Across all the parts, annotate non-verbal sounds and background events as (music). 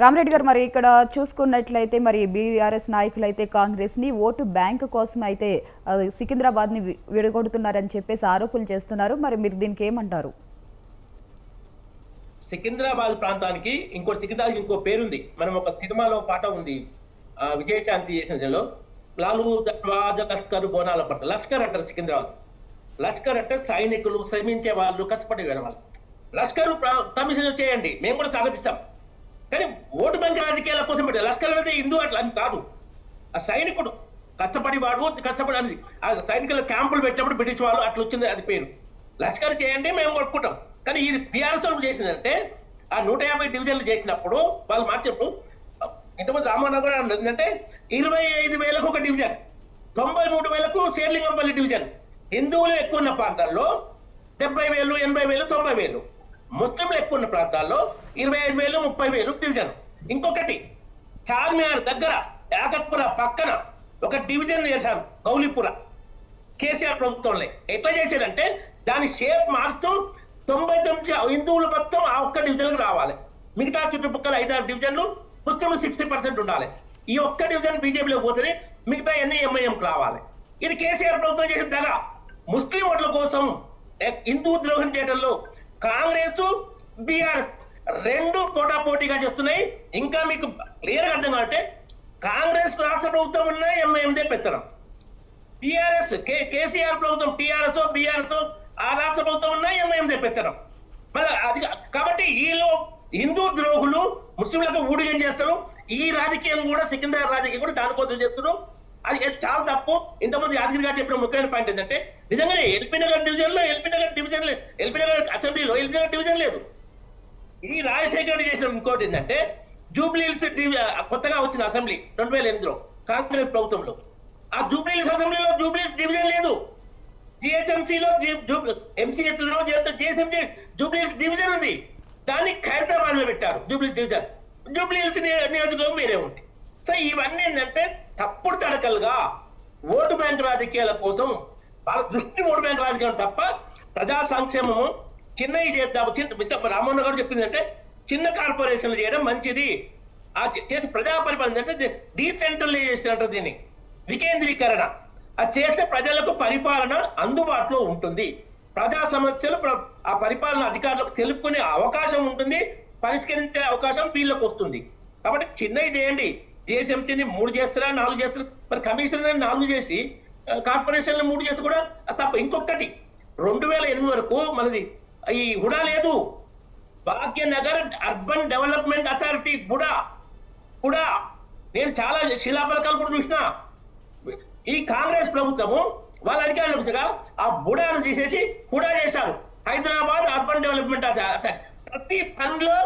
రామరెడ్డి గారు మరి ఇక్కడ చూసుకున్నట్లయితే మరి బీఆర్ఎస్ నాయకులు అయితే కాంగ్రెస్ని ఓటు బ్యాంక్ కోసం అయితే సికింద్రాబాద్ని విడగొడుతున్నారని చెప్పేసి ఆరోపణలు చేస్తున్నారు. మరి మీరు దీనికి ఏమంటారు? సికింద్రాబాద్ ప్రాంతానికి ఇంకో సికింద్రాబాద్ ఇంకో పేరుంది. మనం ఒక సినిమాలో పాట ఉంది విజయశాంతి చేసిన లాలు దర్వాజ లష్కర్ బోనాల పట్ట లష్కర్ అంటారు సికింద్రాబాద్. లష్కర్ అంటే సైనికులు శ్రమించే వాళ్ళు కష్టపడి వాళ్ళు. లష్కర్ కమిషన్ చేయండి మేము కూడా స్వాగతిస్తాం. ఓటు రాజకీయాల కోసం పెట్టారు. లష్కర్ అనేది హిందూ అట్లా అని కాదు. ఆ సైనికుడు కష్టపడి వాడు కష్టపడి అని ఆ సైనికుల క్యాంపులు పెట్టినప్పుడు బ్రిటిష్ వాళ్ళు అట్లా వచ్చింది అది పేరు. లష్కర్ చేయండి మేము కొట్టుకుంటాం. కానీ ఇది బీఆర్ఎస్ వాళ్ళు చేసిందంటే ఆ నూట యాభై డివిజన్లు చేసినప్పుడు వాళ్ళు మార్చినప్పుడు ఇంతమంది రామారావు కూడా ఏంటంటే ఇరవై ఐదు వేలకు ఒక డివిజన్ తొంభై మూడు వేలకు శేర్లింగంపల్లి డివిజన్. హిందువులు ఎక్కువ ఉన్న ప్రాంతాల్లో డెబ్బై వేలు ఎనభై వేలు తొంభై వేలు. ముస్లింలు ఎక్కువ ఉన్న ప్రాంతాల్లో ఇరవై ఐదు వేలు ముప్పై వేలు డివిజన్. ఇంకొకటి చార్మినార్ దగ్గర యాగత్పుర పక్కన ఒక డివిజన్ చేశారు గౌలిపుర. కేసీఆర్ ప్రభుత్వంలో ఎట్లా చేశారంటే దాని షేప్ మారుస్తూ తొంభై తొమ్మిది హిందువులు మొత్తం ఆ ఒక్క డివిజన్కి రావాలి. మిగతా చుట్టుపక్కల ఐదారు డివిజన్లు ముస్లింలు సిక్స్టీ పర్సెంట్ ఉండాలి. ఈ ఒక్క డివిజన్ బీజేపీలో పోతుంది మిగతా ఎన్ని ఎంఐఎంకి రావాలి. ఇది కేసీఆర్ ప్రభుత్వం చేసిన దగ ముస్లిం ఓట్ల కోసం హిందూ ద్రోహం చేయడంలో కాంగ్రెస్ బీఆర్ఎస్ రెండు పోటాపోటీగా చేస్తున్నాయి. ఇంకా మీకు క్లియర్గా అర్థం కావాలంటే కాంగ్రెస్ రాష్ట్ర ప్రభుత్వం ఉన్న ఎంఐఎందే పెత్తనం. టిఆర్ఎస్ కేసీఆర్ ప్రభుత్వం టిఆర్ఎస్ బీఆర్ఎస్ ఆ రాష్ట్ర ప్రభుత్వం ఉన్న ఎంఐఎం పెత్తనం. మరి అది కాబట్టి వీళ్ళు హిందూ ద్రోహులు ముస్లింలకు ఊడిగం చేస్తారు. ఈ రాజకీయం కూడా సికింద్రాబాద్ రాజకీయం కూడా దానికోసం చేస్తున్నారు. అది చాలా తప్పు. ఇంతమంది యాదగిరి గారు చెప్పిన ముఖ్యమైన పాయింట్ ఏంటంటే నిజంగానే ఎల్పీ నగర్ డివిజన్లో ఎల్పీ నగర్ డివిజన్ లేదు ఎల్పీ నగర్ అసెంబ్లీలో ఎల్పీ నగర్ డివిజన్ లేదు. ఈ రాజశేఖర రెడ్డి చేసిన ఇంకోటి ఏంటంటే జూబ్లీహిల్స్ కొత్తగా వచ్చిన అసెంబ్లీ రెండు వేల ఎనిమిదిలో కాంగ్రెస్ ప్రభుత్వంలో. ఆ జూబ్లీహిల్స్ అసెంబ్లీలో జూబ్లీహిల్స్ డివిజన్ లేదు. జిహెచ్ఎంసీలో ఎంసీహెచ్లో జిహెచ్ఎంసీ జూబ్లీహిల్స్ డివిజన్ ఉంది. దాన్ని ఖైరతాబాద్లో పెట్టారు జూబ్లీహిల్స్ డివిజన్. జూబ్లీహిల్స్ నియోజకవర్గం వేరే ఉంది. సో ఇవన్నీ ఏంటంటే తప్పుడు తడకలుగా ఓటు బ్యాంక్ రాజకీయాల కోసం వాళ్ళ దృష్టి (laughs) ఓటు బ్యాంక్ రాజకీయం తప్ప ప్రజా సంక్షేమము చిన్నవి చేద్దాము. చిన్న మిగతా గారు చెప్పింది అంటే చిన్న కార్పొరేషన్లు చేయడం మంచిది. ఆ చేసే ప్రజా పరిపాలన అంటే డీసెంట్రలైజేషన్ అంటారు దీన్ని. వికేంద్రీకరణ. అది చేస్తే ప్రజలకు పరిపాలన అందుబాటులో ఉంటుంది. ప్రజా సమస్యలు ప్ర- ఆ పరిపాలన అధికారులకు తెలుపుకునే అవకాశం ఉంటుంది. పరిష్కరించే అవకాశం వీళ్ళకు వస్తుంది. కాబట్టి చిన్నవి చేయండి. జిహెచ్ఎంసీని మూడు చేస్తారా నాలుగు చేస్తారా? మరి కమిషనర్ నాలుగు చేసి కార్పొరేషన్లు మూడు చేసి కూడా తప్ప ఇంకొకటి. రెండు వేల ఎనిమిది వరకు మనది ఈ హుడా లేదు. Bhagyanagar urban development authority BUDA కూడా నేను చాలా శిలాపథకాలు కూడా చూసిన. ఈ కాంగ్రెస్ ప్రభుత్వము వాళ్ళ అధికారులు వచ్చాక ఆ బుడాను తీసేసి హుడా చేశారు. హైదరాబాద్ అర్బన్ డెవలప్మెంట్ ప్రతి పనిలో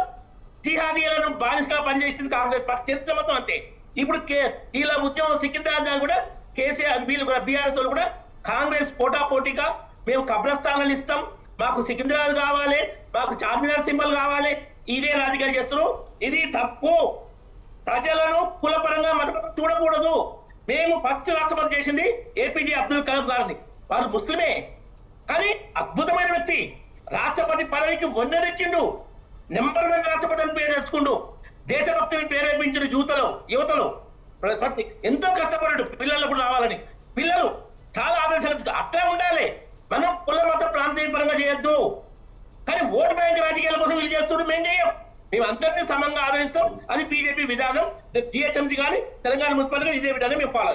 జిహాదీలను బానిసగా పనిచేసింది కాంగ్రెస్ పార్టీ. చరిత్ర మొత్తం అంతే. ఇప్పుడు కే వీళ్ళ ఉద్యమం సికింద్రాబాద్ కూడా కేసీఆర్ వీళ్ళు కూడా బీఆర్ఎస్ వాళ్ళు కూడా కాంగ్రెస్ పోటా పోటీగా మేము కబ్రస్థానాలు ఇస్తాం. మాకు సికింద్రాబాద్ కావాలి మాకు చార్మినార్ సింబల్ కావాలి ఇదే రాజకీయాలు చేస్తారు ఇది తప్పు. ప్రజలను కులపరంగా మతపరంగా చూడకూడదు. మేము ఫస్ట్ రాష్ట్రపతి చేసింది ఏపీజే అబ్దుల్ కలాం గారిని. వారు ముస్లిమే కానీ అద్భుతమైన వ్యక్తి. రాష్ట్రపతి పదవికి వందెచ్చిండు నెంబర్ వన్ రాష్ట్రపతి అని పేరు తెచ్చుకుండు. దేశభక్తిని ప్రేరేపించిన యువతలో యువతలో ప్రతి ఎంతో కష్టపడ్డాడు. పిల్లలకు రావాలని. పిల్లలు చాలా ఆదర్శాలు అట్లా ఉండాలి మనం కుల మత ప్రాంతీయ పరంగా చేయొద్దు. కానీ ఓటు బ్యాంక్ రాజకీయాల కోసం వీళ్ళు చేస్తున్నారు మేము చేయం. మేము అందరినీ సమంగా ఆదరిస్తాం. అది బీజేపీ విధానం. జిహెచ్ఎంసీ కానీ తెలంగాణ మున్సిపాలిటీ ఇదే విధానం మేము ఫాలో